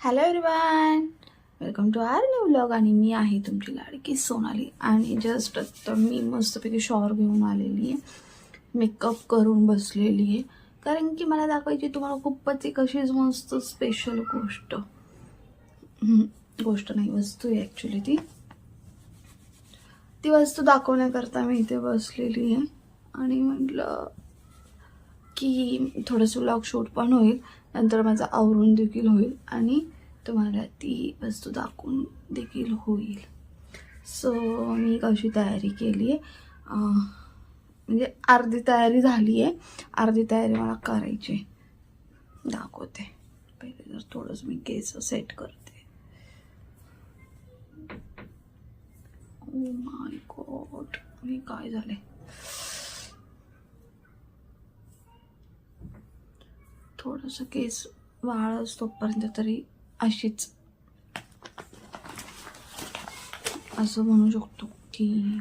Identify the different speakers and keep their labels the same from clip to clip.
Speaker 1: Hello everyone welcome to our new vlog आणि मी आहे तुमची लाडकी सोनाली. आणि जस्ट आत्ता मी मस्तपैकी शॉवर घेऊन आलेली आहे. मेकअप करून बसलेली आहे. कारण की मला दाखवायची तुम्हाला खूपच एक अशीच मस्त स्पेशल गोष्ट. गोष्ट नाही वस्तू आहे ॲक्च्युली ती. ती वस्तू दाखवण्याकरता मी इथे बसलेली आहे. आणि म्हटलं की थोडंसं व्लॉग शूट पण होईल. नंतर माझं आवरून देखील होईल आणि तुम्हाला ती वस्तू दाखवून देखील होईल. सो मी कशी तयारी केली आहे? म्हणजे अर्धी तयारी झाली आहे. अर्धी तयारी मला करायची आहे. दाखवते. पहिले जर थोडंसं मी केस सेट करते. ओ माय गॉड मी काय झाले? थोडंसं केस वाळ असतोपर्यंत तरी अशीच असं म्हणू शकतो की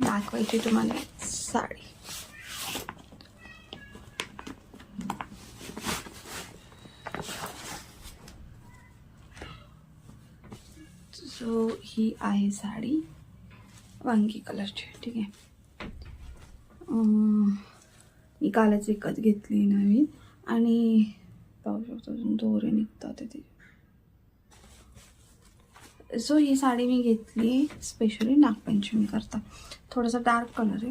Speaker 1: दाखवायची तुम्हाला साडी. सो ही आहे साडी. वांगी कलरची ठीक आहे. मी कालच विकत घेतली नवीन आणि पाहू शकतो अजून दोरे निघतात ते सो ही साडी मी घेतली स्पेशली नागपंचमी करता. थोडासा डार्क कलर आहे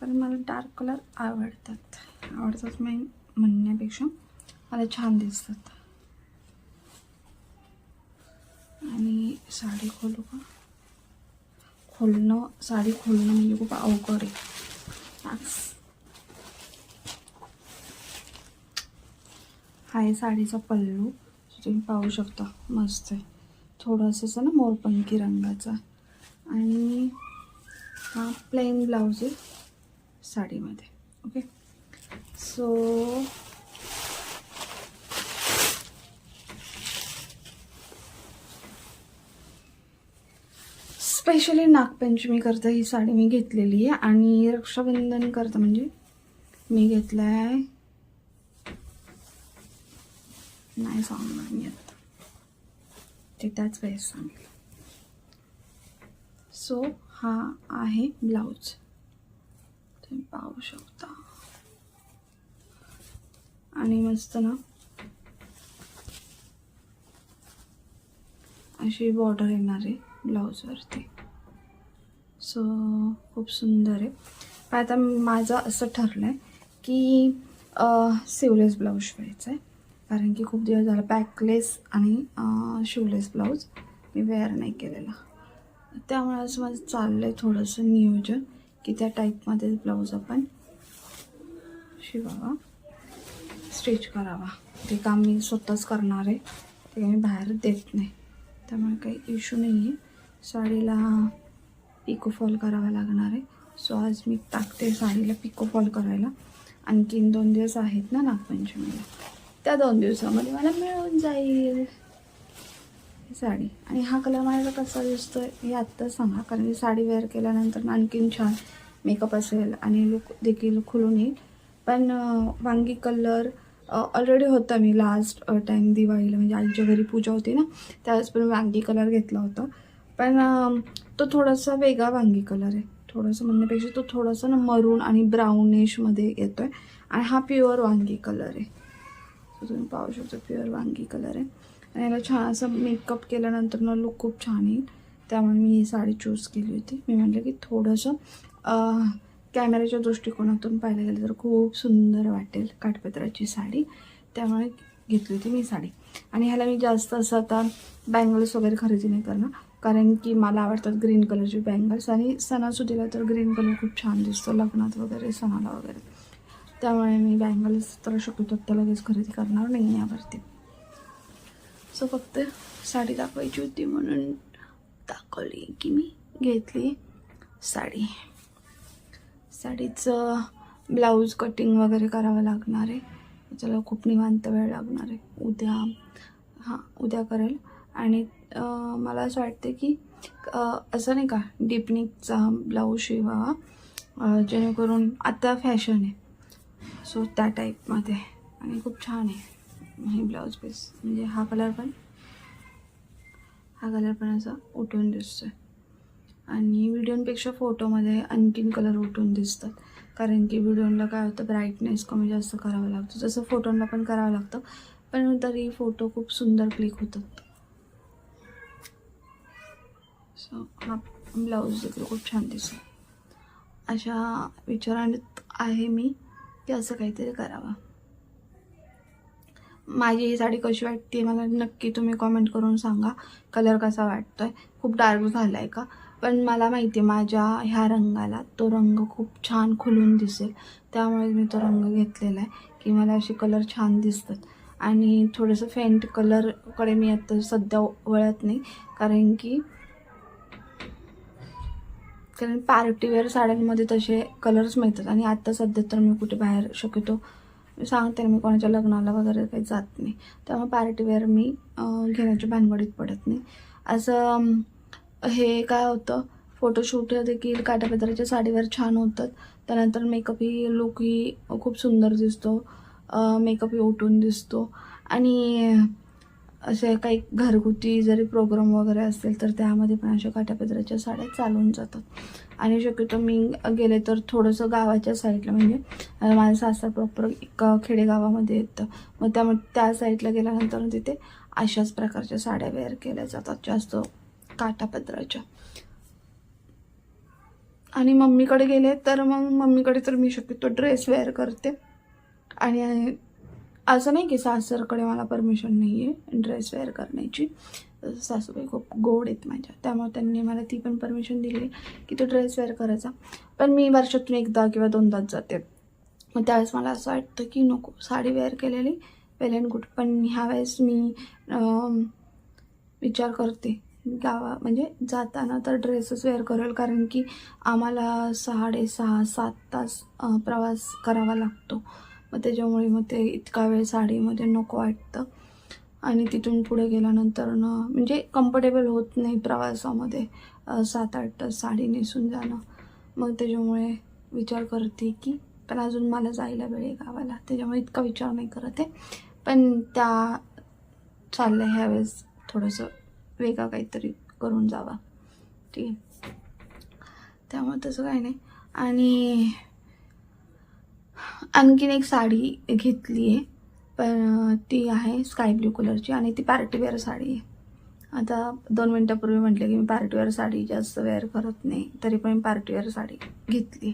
Speaker 1: कारण मला डार्क कलर आवडतात. आवडतात मी म्हणण्यापेक्षा मला छान दिसतात. आणि साडी खोलू का? खोलणं साडी खोलणं म्हणजे खूप अवघड आहे. हा आहे साडीचा पल्लू. जो तुम्ही पाहू शकता मस्त आहे. थोडंसं असं ना मोरपंखी रंगाचा. आणि हा प्लेन ब्लाऊज आहे साडीमध्ये ओके सो स्पेशली नागपंचमी करता ही साडी मी घेतलेली आहे. आणि रक्षाबंधन करता म्हणजे मी घेतलं आहे नाही सांगणार मी आता. ते त्याच वेळेस सांगेल. सो हा आहे ब्लाऊज तुम्ही पाहू शकता. आणि मस्त ना अशी बॉर्डर येणार आहे ब्लाऊजवरती सो खूप सुंदर आहे. पण आता माझं असं ठरलं आहे की सिवलेस ब्लाऊज शिवायचं आहे कारण की खूप दिवस झाला बॅकलेस आणि शिवलेस ब्लाऊज मी वेअर नाही केलेला. त्यामुळे असं माझं चाललं आहे थोडंसं नियोजन की त्या टाईपमध्ये ब्लाऊज आपण शिवावा. स्टिच करावा. ते काम मी स्वतःच करणार आहे. ते काही मी बाहेर देत नाही. त्यामुळे काही इश्यू नाही आहे साडीला पिको फॉल करावा लागणार आहे. सो आज मी टाकते साडीला पिको फॉल करायला. आणखीन दोन दिवस आहेत ना नागपंचमीला. त्या दोन दिवसामध्ये मला मिळून जाईल. साडी. आणि हा कलर माझा कसा दिसतोय हे आत्ता सांगा. कारण मी साडी वेअर केल्यानंतर आणखीन छान मेकअप असेल आणि लुक देखील खुलून येईल. पण वांगी कलर ऑलरेडी होता मी लास्ट टाईम दिवाळीला. म्हणजे आईच्या घरी पूजा होती ना त्यावेळेस पण वांगी कलर घेतला होता. पण तो थोडासा वेगळा वांगी कलर आहे. थोडंसं म्हणण्यापेक्षा तो थोडासा ना मरून आणि ब्राउनिशमध्ये येतो आहे आणि हा प्युअर वांगी कलर आहे. तुम्ही पाहू शकता प्युअर वांगी कलर आहे. आणि याला छान असं मेकअप केल्यानंतर ना लुक खूप छान येईल. त्यामुळे मी ही साडी चूज केली होती. मी म्हटलं की थोडंसं कॅमेऱ्याच्या दृष्टिकोनातून पाहायला गेलं तर खूप सुंदर वाटेल काठपत्राची साडी. त्यामुळे घेतली होती मी साडी. आणि ह्याला मी जास्त असं आता बँगल्स वगैरे खरेदी नाही करणार. कारण की मला आवडतात ग्रीन कलरचे बँगल्स आणि सणासुदीला तर ग्रीन कलर खूप छान दिसतो. लग्नात वगैरे सणाला वगैरे. त्यामुळे मी बँगल्स तर शक्यतो आता लगेच खरेदी करणार नाही यावरती. सो फक्त साडी दाखवायची होती म्हणून दाखवली की मी घेतली साडी. साडीचं ब्लाऊज कटिंग वगैरे करावं लागणार आहे. त्याला खूप निवांत वेळ लागणार आहे. उद्या हां उद्या करेल. आणि मला असं वाटते की असं नाही का डिपनिकचा ब्लाऊज शिवा जेणेकरून आता फॅशन आहे. सो त्या टाईपमध्ये. आणि खूप छान आहे हे ब्लाऊज पीस. म्हणजे हा कलर पण हा कलर पण असा उठून दिसतोय. आणि व्हिडिओंपेक्षा फोटोमध्ये आणखीन कलर उठून दिसतात. कारण की व्हिडिओला काय होतं ब्राईटनेस कमी जास्त करावं लागतं. जसं फोटोंना पण करावं लागतं पण तरी फोटो खूप सुंदर क्लिक होतात. सो हा ब्लाऊज देखील खूप छान दिसतो अशा विचारात आहे मी. की असं काहीतरी करावं. माझी ही साडी कशी वाटते मला नक्की तुम्ही कॉमेंट करून सांगा. कलर कसा वाटतोय? खूप डार्क झाला आहे का? पण मला माहिती आहे माझ्या ह्या रंगाला तो रंग खूप छान खुलून दिसेल. त्यामुळे मी तो रंग घेतलेला आहे की मला असे कलर छान दिसतात. आणि थोडंसं फेंट कलरकडे मी आता सध्या वळत नाही. कारण की कारण पार्टीवेअर साड्यांमध्ये तसे कलर्स मिळतात आणि आत्ता सध्या तर मी कुठे बाहेर शक्यतो सांगते मी कोणाच्या लग्नाला वगैरे काही जात नाही. त्यामुळे पार्टीवेअर मी घेण्याच्या भानगडीत पडत नाही. असं हे काय होतं फोटोशूट देखील काटापत्राच्या साडीवर छान होतात. त्यानंतर मेकअपही लुकही खूप सुंदर दिसतो. मेकअपही उठून दिसतो. आणि असे काही घरगुती जरी प्रोग्राम वगैरे असेल तर त्यामध्ये पण अशा काठापदराच्या साड्या चालून जातात. आणि शक्यतो मी गेले तर थोडंसं गावाच्या साईडला म्हणजे माझं सासर प्रॉपर एक खेडेगावामध्ये येतं. मग त्यामुळे त्या साईडला गेल्यानंतर तिथे अशाच प्रकारच्या साड्या वेअर केल्या जातात जास्त काठापदराच्या. आणि मम्मीकडे गेले तर मग मम्मीकडे तर मी शक्यतो ड्रेस वेअर करते. आणि असं नाही की सासरकडे मला परमिशन नाही आहे ड्रेस वेअर करण्याची. सासूबाई खूप गोड आहेत माझ्या. त्यामुळे त्यांनी मला ती पण परमिशन दिली की तो ड्रेस वेअर करायचा पण मी वर्षातून एकदा किंवा दोनदाच जाते. मग त्यावेळेस मला असं वाटतं की नको साडी वेअर केलेली वेल अँड गुड पण ह्यावेळेस मी विचार करते. गावा म्हणजे जाताना तर ड्रेसच वेअर करेल कारण की आम्हाला साडेसहा सात तास प्रवास करावा लागतो. मग त्याच्यामुळे मग ते इतका वेळ साडीमध्ये नको वाटतं. आणि तिथून पुढे गेल्यानंतर न म्हणजे कम्फर्टेबल होत नाही प्रवासामध्ये सात आठ तास साडी नेसून जाणं. मग त्याच्यामुळे विचार करते की पण अजून मला जायला वेळ आहे गावाला. त्याच्यामुळे इतका विचार नाही करत आहे. पण त्या चाललं ह्यावेळेस थोडंसं वेगळं काहीतरी करून जावा. ठीक आहे. त्यामुळे तसं काही नाही. आणि आणखीन एक साडी घेतली आहे. पण ती आहे स्काय ब्ल्यू कलरची आणि ती पार्टीवेअर साडी आहे. आता दोन मिनटापूर्वी म्हटलं की मी पार्टीवेअर साडी जास्त वेअर करत नाही तरी पण मी पार्टीवेअर साडी घेतली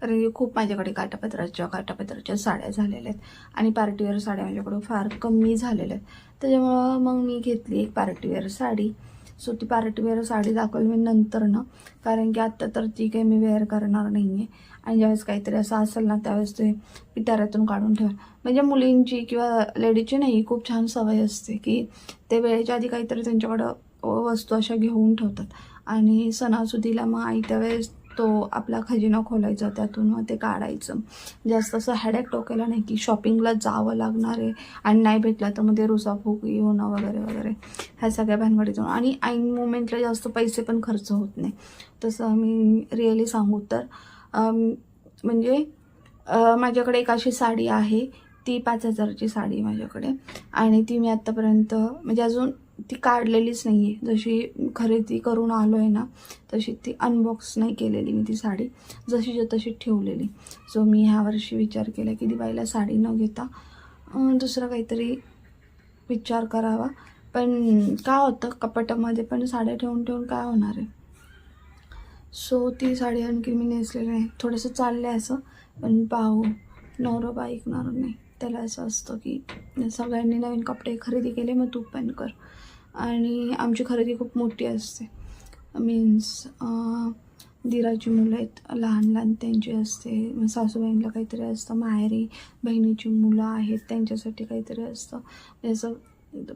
Speaker 1: कारण की खूप माझ्याकडे काटापत्राच्या काटापत्राच्या साड्या झालेल्या आहेत आणि पार्टीवेअर साड्या माझ्याकडं फार कमी झालेल्या आहेत. त्याच्यामुळं मग मी घेतली एक पार्टीवेअर साडी. सो ती पार्टीवेअर साडी दाखवली मी नंतर ना कारण की आत्ता तर ती काही मी वेअर करणार नाही आहे आणि ज्यावेळेस काहीतरी असं असेल ना त्यावेळेस ते पिटाऱ्यातून काढून ठेवा. म्हणजे मुलींची किंवा लेडीची नाही खूप छान सवय असते की ते वेळेच्या आधी काहीतरी त्यांच्याकडं वस्तू अशा घेऊन ठेवतात. आणि सणासुदीला मग आई त्यावेळेस तो आपला खजिना खोलायचा त्यातून मग ते काढायचं. जास्त असं हॅडॅक टोकायला नाही की शॉपिंगला जावं लागणार आहे आणि नाही भेटला तर मग ते रुसाफूक होणं वगैरे वगैरे. ह्या सगळ्या भानगडीतून. आणि ऐन मुमेंटला जास्त पैसे पण खर्च होत नाही. तसं मी रिअली सांगू तर म्हणजे माझ्याकडे एक अशी साडी आहे. ती पाच हजाराची साडी माझ्याकडे. आणि ती मी आत्तापर्यंत म्हणजे अजून ती काढलेलीच नाही आहे जशी खरेदी करून आलो आहे ना तशी ती अनबॉक्स नाही केलेली मी ती साडी. जशीच्या तशी ठेवलेली. सो मी ह्या वर्षी विचार केला की दिवाळीला साडी न घेता दुसरं काहीतरी विचार करावा. पण काय होतं? कपाटामध्ये पण साड्या ठेवून ठेवून काय होणार आहे? सो ती साडी आणखी मी नेसलेली नाही. थोडंसं चाललं आहे असं पण पाहू. नवरोबा ऐकणार नाही. त्याला असं असतं की सगळ्यांनी नवीन कपडे खरेदी केले मग तू पण कर. आणि आमची खरेदी खूप मोठी असते. मीन्स दिराची मुलं आहेत लहान लहान त्यांची असते. मग सासूबाईंना काहीतरी असतं. माहेरी बहिणीची मुलं आहेत त्यांच्यासाठी काहीतरी असतं. म्हणजे असं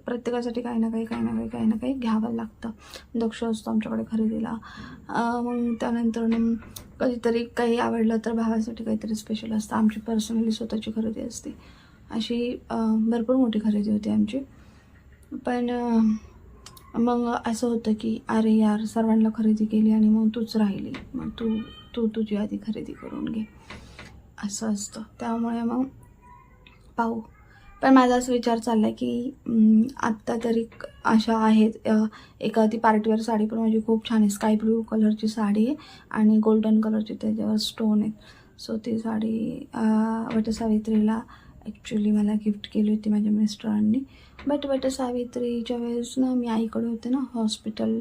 Speaker 1: प्रत्येकासाठी काही ना काही काही ना काही काही ना काही घ्यावं लागतं. दक्ष असतो आमच्याकडे खरेदीला. मग त्यानंतर कधीतरी काही आवडलं तर भावासाठी काहीतरी स्पेशल असतं. आमची पर्सनली स्वतःची खरेदी असते. अशी भरपूर मोठी खरेदी होती आमची. पण मग असं होतं की अरे यार सर्वांना खरेदी केली आणि मग तूच राहिली. मग तू तू तुझी आधी खरेदी करून घे. असं असतं. त्यामुळे मग पाहू. पण माझा असा विचार चालला आहे की आत्ता तरी अशा आहेत. एक ती पार्टीवेअर साडी पण माझी खूप छान आहे. स्काय ब्लू कलरची साडी आहे आणि गोल्डन कलरची त्याच्यावर स्टोन आहेत. सो ती साडी वटसावित्रीला ॲक्च्युली मला गिफ्ट केली होती माझ्या मिस्टरांनी. बट वटसावित्रीच्या वेळेस ना मी आईकडे होते ना हॉस्पिटल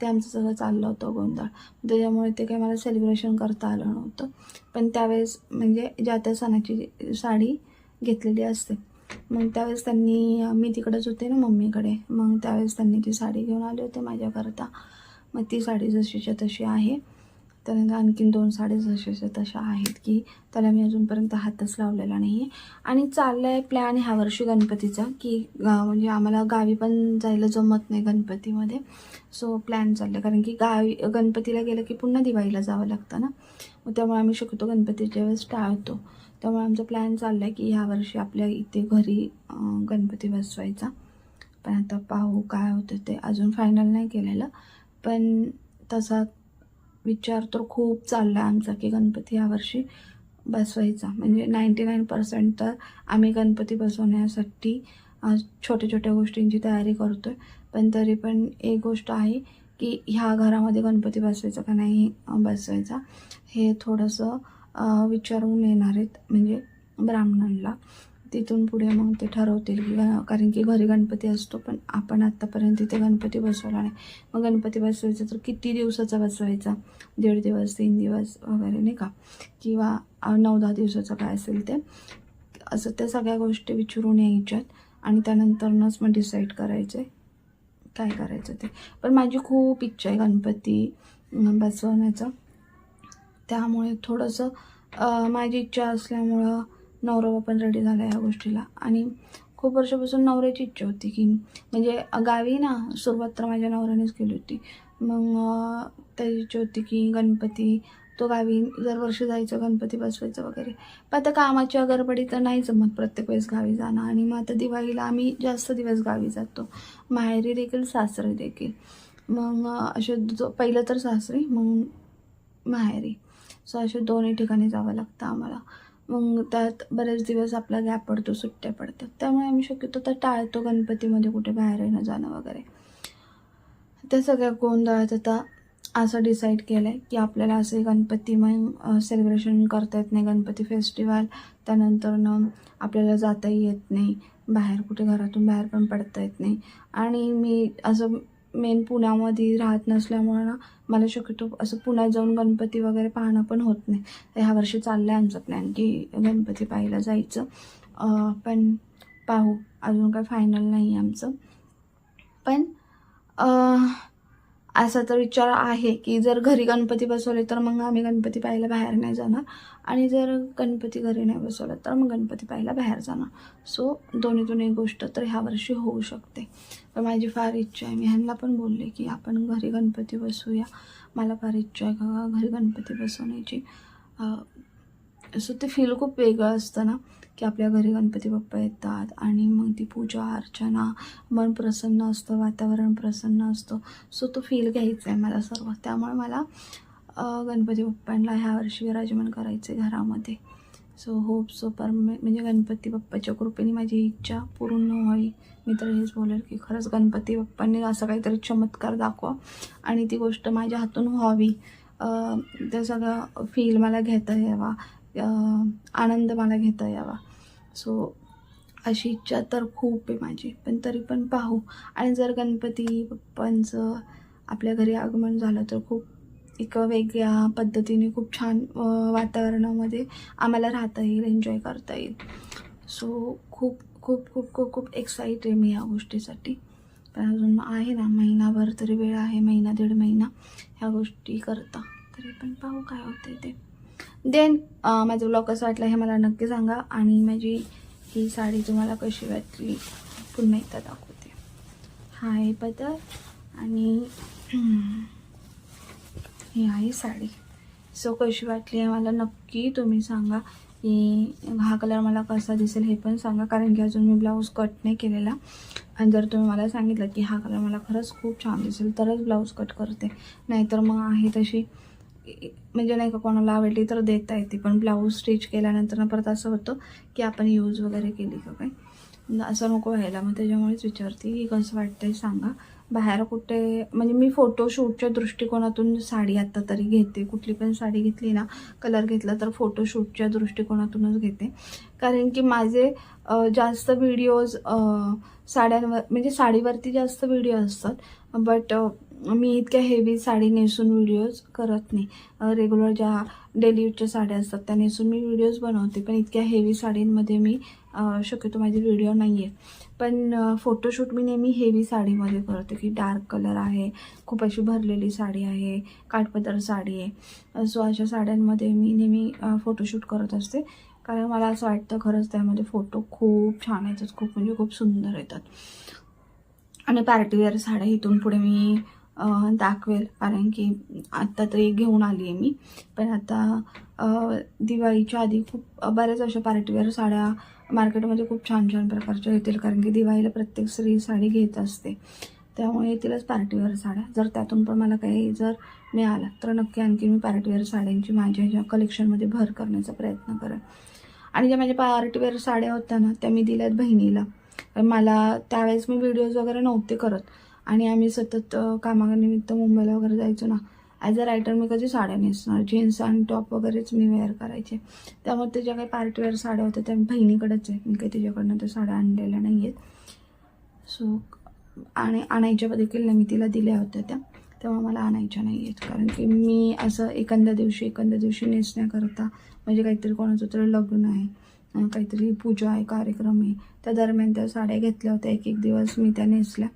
Speaker 1: ते आमचं सगळं चाललं होतं गोंधळ. त्याच्यामुळे ते काही मला सेलिब्रेशन करता आलं नव्हतं. पण त्यावेळेस म्हणजे ज्या त्या सणाची साडी घेतलेली असते मग त्यावेळेस त्यांनी मी तिकडंच होते ना मम्मीकडे. मग त्यावेळेस त्यांनी ती साडी घेऊन आले होते माझ्याकरता. मग ती साडी जशीच्या तशी आहे. त्यानंतर आणखीन दोन साडी जशीच्या तशा आहेत की त्याला मी अजूनपर्यंत हातच लावलेला नाही आहे आणि चाललं आहे प्लॅन ह्या वर्षी गणपतीचा की म्हणजे आम्हाला गावी पण जायला जमत नाही गणपतीमध्ये. सो प्लॅन चाललं कारण की गावी गणपतीला गेलं की पुन्हा दिवाळीला जावं लागतं ना. मग त्यामुळे आम्ही शकतो गणपतीच्या वेळेस टाळतो. त्यामुळे आमचा प्लॅन चालला आहे की ह्या वर्षी आपल्या इथे घरी गणपती बसवायचा. पण आता पाहू काय होतं ते अजून फायनल नाही केलेलं. पण तसा विचार तर खूप चालला आहे आमचा की गणपती यावर्षी बसवायचा. म्हणजे नाईंटी नाईन पर्सेंट तर आम्ही गणपती बसवण्यासाठी छोट्या छोट्या गोष्टींची तयारी करतो आहे पण तरी पण एक गोष्ट आहे की ह्या घरामध्ये गणपती बसवायचा का नाही बसवायचा हे थोडंसं विचारून येणार आहेत म्हणजे ब्राह्मणांना तिथून पुढे मग ते ठरवतील की कारण की घरी गणपती असतो पण आपण आत्तापर्यंत तिथे गणपती बसवला नाही. मग गणपती बसवायचा तर किती दिवसाचा बसवायचा? दीड दिवस तीन दिवस वगैरे नाही का? किंवा नऊ दहा दिवसाचं काय असेल ते? असं त्या सगळ्या गोष्टी विचारून यायच्यात आणि त्यानंतरनंच मग डिसाईड करायचे काय करायचं ते. पण माझी खूप इच्छा आहे गणपती बसवण्याचं. त्यामुळे थोडंसं माझी इच्छा असल्यामुळं नवरा पण रेडी झाला ह्या गोष्टीला. आणि खूप वर्षापासून नवऱ्याची इच्छा होती की म्हणजे गावी ना सुरुवात तर माझ्या नवऱ्यानेच केली होती. मग त्याची इच्छा होती की गणपती तो गावी दरवर्षी जायचं गणपती बसवायचं वगैरे. पण आता कामाच्या अगरबडी तर नाही जमत प्रत्येक वेळेस गावी जाणं. आणि मग आता दिवाळीला आम्ही जास्त दिवस गावी जातो. माहेरी देखील सासरी देखील. मग असे जो पहिलं तर सासरी मग माहेरी. सो असे दोन्ही ठिकाणी जावं लागतं आम्हाला. मग त्यात बरेच दिवस आपला गॅप पडतो सुट्ट्या पडतात. त्यामुळे आम्ही शक्यतो तर टाळतो गणपतीमध्ये कुठे बाहेर येणं जाणं वगैरे. त्या सगळ्या गोंधळात आता असं डिसाईड केलं आहे की आपल्याला असे गणपती मग सेलिब्रेशन करता येत नाही गणपती फेस्टिवल त्यानंतरनं आपल्याला जाताही येत नाही बाहेर कुठे घरातून बाहेर पण पडता येत नाही. आणि मी असं मेन पुण्यामध्ये राहत नसल्यामुळं ना मला शक्यतो असं पुण्यात जाऊन गणपती वगैरे पाहणं पण होत नाही. तर ह्या वर्षी चाललं आहे आमचा प्लॅन की गणपती पाहायला जायचं. पण पाहू. अजून काय फायनल नाही आमचं. पण असा तर विचार आहे की जर घरी गणपती बसवले तर मग आम्ही गणपती पाहायला बाहेर नाही जाणार. आणि जर गणपती घरी नाही बसवला तर मग गणपती पाहायला बाहेर जाणार. सो दोन्हीतून एक गोष्ट तर ह्या वर्षी होऊ शकते. पण माझी फार इच्छा आहे. मी ह्यांना पण बोलले की आपण घरी गणपती बसवूया मला फार इच्छा आहे का घरी गणपती बसवण्याची. सो ते फील खूप वेगळं असतं ना. की आपल्या घरी गणपती बाप्पा येतात आणि मग ती पूजा अर्चना मन प्रसन्न असतं वातावरण प्रसन्न असतं. सो तो फील घ्यायचा आहे मला सर्व त्यामुळे मला गणपती बाप्पांना ह्या वर्षी विराजमान करायचं आहे घरामध्ये. सो होप सो पर म्हणजे गणपती बाप्पाच्या कृपेने माझी इच्छा पूर्ण व्हावी मी तर हेच बोलेल की खरंच गणपती बाप्पांनी असं काहीतरी चमत्कार दाखवा आणि ती गोष्ट माझ्या हातून व्हावी. ते सगळं फील मला घेता यावा. आनंद मला घेता यावा. सो अशी इच्छा तर खूप आहे माझी. पण तरी पण पाहू. आणि जर गणपती बाप्पांचं आपल्या घरी आगमन झालं तर खूप एक वेगळ्या पद्धतीने खूप छान वातावरणामध्ये आम्हाला राहता येईल एन्जॉय करता येईल. सो खूप खूप खूप खूप खूप एक्साइट आहे मी या गोष्टीसाठी. पण अजून आहे ना महिनाभर तरी वेळ आहे महिना दीड महिना ह्या गोष्टी करता. तरी पण पाहू काय होते ते. देन माझा ब्लॉग कसा वाटला हे मला नक्की सांगा आणि माझी ही साडी तुम्हाला कशी वाटली पुन्हा एकदा दाखवते. हा आहे पदर आणि ही आहे साडी. सो कशी वाटली आहे मला नक्की तुम्ही सांगा. की हा कलर मला कसा दिसेल हे पण सांगा कारण की अजून मी ब्लाऊज कट नाही केलेला. आणि जर तुम्ही मला सांगितलं की हा कलर मला खरंच खूप छान दिसेल तरच ब्लाऊज कट करते. नाहीतर मग आहे तशी म्हणजे नाही का कोणाला आवडली तर देता येते. पण ब्लाऊज स्टिच केल्यानंतर ना परत असं होतं की आपण यूज वगैरे केली का काय? असं नको व्हायला. मग त्याच्यामुळेच विचारते. की कसं वाटतंय सांगा. बाहेर कुठे म्हणजे मी फोटोशूटच्या दृष्टिकोनातून साडी आत्ता तरी घेते. कुठली पण साडी घेतली ना कलर घेतला तर फोटोशूटच्या दृष्टिकोनातूनच घेते. कारण की माझे जास्त व्हिडिओज साड्यांवर म्हणजे साडीवरती जास्त व्हिडिओ असतात. बट मी इतक्या हेवी साडी नेसून व्हिडिओज करत नाही. रेग्युलर ज्या डेली यूजच्या साड्या असतात त्या नेसून मी व्हिडिओज बनवते. पण इतक्या हेवी साडींमध्ये मी शक्यतो माझे व्हिडिओ नाही आहे पण फोटोशूट मी नेहमी हेवी साडीमध्ये करते की डार्क कलर आहे खूप अशी भरलेली साडी आहे काठपदर साडी आहे. सो अशा साड्यांमध्ये मी नेहमी फोटोशूट करत असते. कारण मला असं वाटतं खरंच त्यामध्ये फोटो खूप छान येतात खूप म्हणजे खूप सुंदर येतात. आणि पार्टीवेअर साड्या इथून पुढे मी दाखवेल. कारण की आत्ता तरी घेऊन आली आहे मी. पण आता दिवाळीच्या आधी खूप बऱ्याच अशा पार्टीवेअर साड्या मार्केटमध्ये खूप छान छान प्रकारच्या येतील. कारण की दिवाळीला प्रत्येक स्त्री साडी घेत असते. त्यामुळे येतीलच पार्टीवेअर साड्या. जर त्यातून पण मला काही जर मिळाला तर नक्की आणखी मी पार्टीवेअर साड्यांची माझ्या ह्याच्या कलेक्शनमध्ये भर करण्याचा प्रयत्न करेन. आणि ज्या माझ्या पार्टीवेअर साड्या होत्या ना त्या मी दिल्यात बहिणीला. मला त्यावेळेस मी व्हिडिओज वगैरे नव्हते करत. आणि आम्ही सतत कामानिमित्त मुंबईला वगैरे जायचो ना. ॲज अ रायटर मी कधी साड्या नेसणार? जीन्स आणि टॉप वगैरेच मी वेअर करायचे. त्यामुळे ते ज्या काही पार्टीवेअर साड्या होत्या त्या बहिणीकडेच आहे मी काही तिच्याकडनं त्या साड्या आणलेल्या नाही आहेत सो आणि आणायच्या देखील नाही मी तिला दिल्या होत्या त्या. तेव्हा मला आणायच्या नाही आहेत कारण की मी असं एखाद्या दिवशी एखाद्या दिवशी नेसण्याकरता म्हणजे काहीतरी कोणाचं तरी लग्न आहे काहीतरी पूजा आहे कार्यक्रम आहे. त्या दरम्यान त्या साड्या घेतल्या होत्या. एक एक दिवस मी त्या नेसल्या.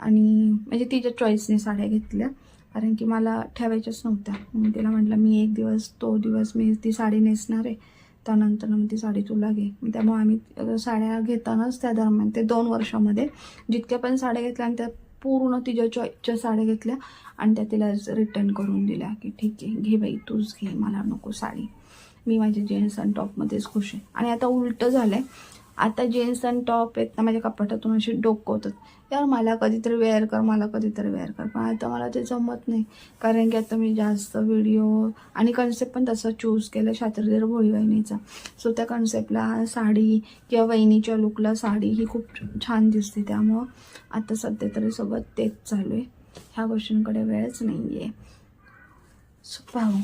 Speaker 1: आणि म्हणजे तिच्या चॉईसने साड्या घेतल्या. कारण की मला ठेवायच्याच नव्हत्या. मग तिला म्हटलं मी एक दिवस तो दिवस मी ती साडी नेसणार आहे. त्यानंतर मग ती साडी तुला घे. मग त्यामुळे आम्ही साड्या घेतानाच त्या दरम्यान ते दोन वर्षामध्ये जितक्या पण साड्या घेतल्या आणि त्या पूर्ण तिच्या चॉईसच्या साड्या घेतल्या आणि त्या तिला रिटर्न करून दिल्या की ठीक आहे घे बाई तूच घे मला नको साडी. मी माझ्या जीन्स आणि टॉपमध्येच खुश आहे. आणि आता उलटं झालं आहे आता जीन्स आणि टॉप आहेत ना माझ्या कपाटातून असे डोकवतात यार मला कधीतरी वेअर कर मला कधीतरी वेअर कर. पण आता मला ते जमत नाही. कारण की आता मी जास्त व्हिडिओ आणि कन्सेप्ट पण तसा चूज केला शात्रधीर भोळी वहिनीचा सो त्या कन्सेप्टला साडी किंवा वहिनीच्या लुकला साडी ही खूप छान दिसते. त्यामुळं आता सध्या तरी सोबत तेच चालू आहे. ह्या गोष्टींकडे वेळच नाही आहे सो पाहू.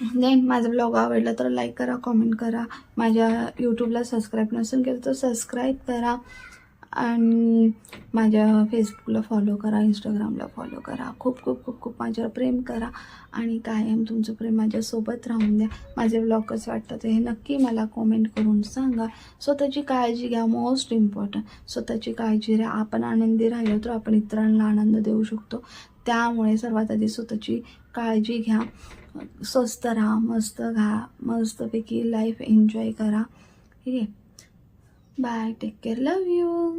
Speaker 1: देन माझा ब्लॉग आवडला तर लाईक करा कॉमेंट करा. माझ्या यूट्यूबला सबस्क्राईब नसेल केलं तर सबस्क्राईब करा. आणि माझ्या फेसबुकला फॉलो करा इंस्टाग्रामला फॉलो करा. खूप खूप खूप खूप माझ्यावर प्रेम करा. आणि कायम तुमचं प्रेम माझ्यासोबत राहून द्या. माझे ब्लॉग कसं वाटतं ते हे नक्की मला कॉमेंट करून सांगा. स्वतःची काळजी घ्या मोस्ट इम्पॉर्टंट स्वतःची काळजी राहा आपण आनंदी राहिलो तर आपण इतरांना आनंद देऊ शकतो. त्यामुळे सर्वात आधी स्वतःची काळजी घ्या. स्वस्त राहा मस्त घा मस्तपैकी लाईफ एन्जॉय करा. ठीक आहे? Bye take care love you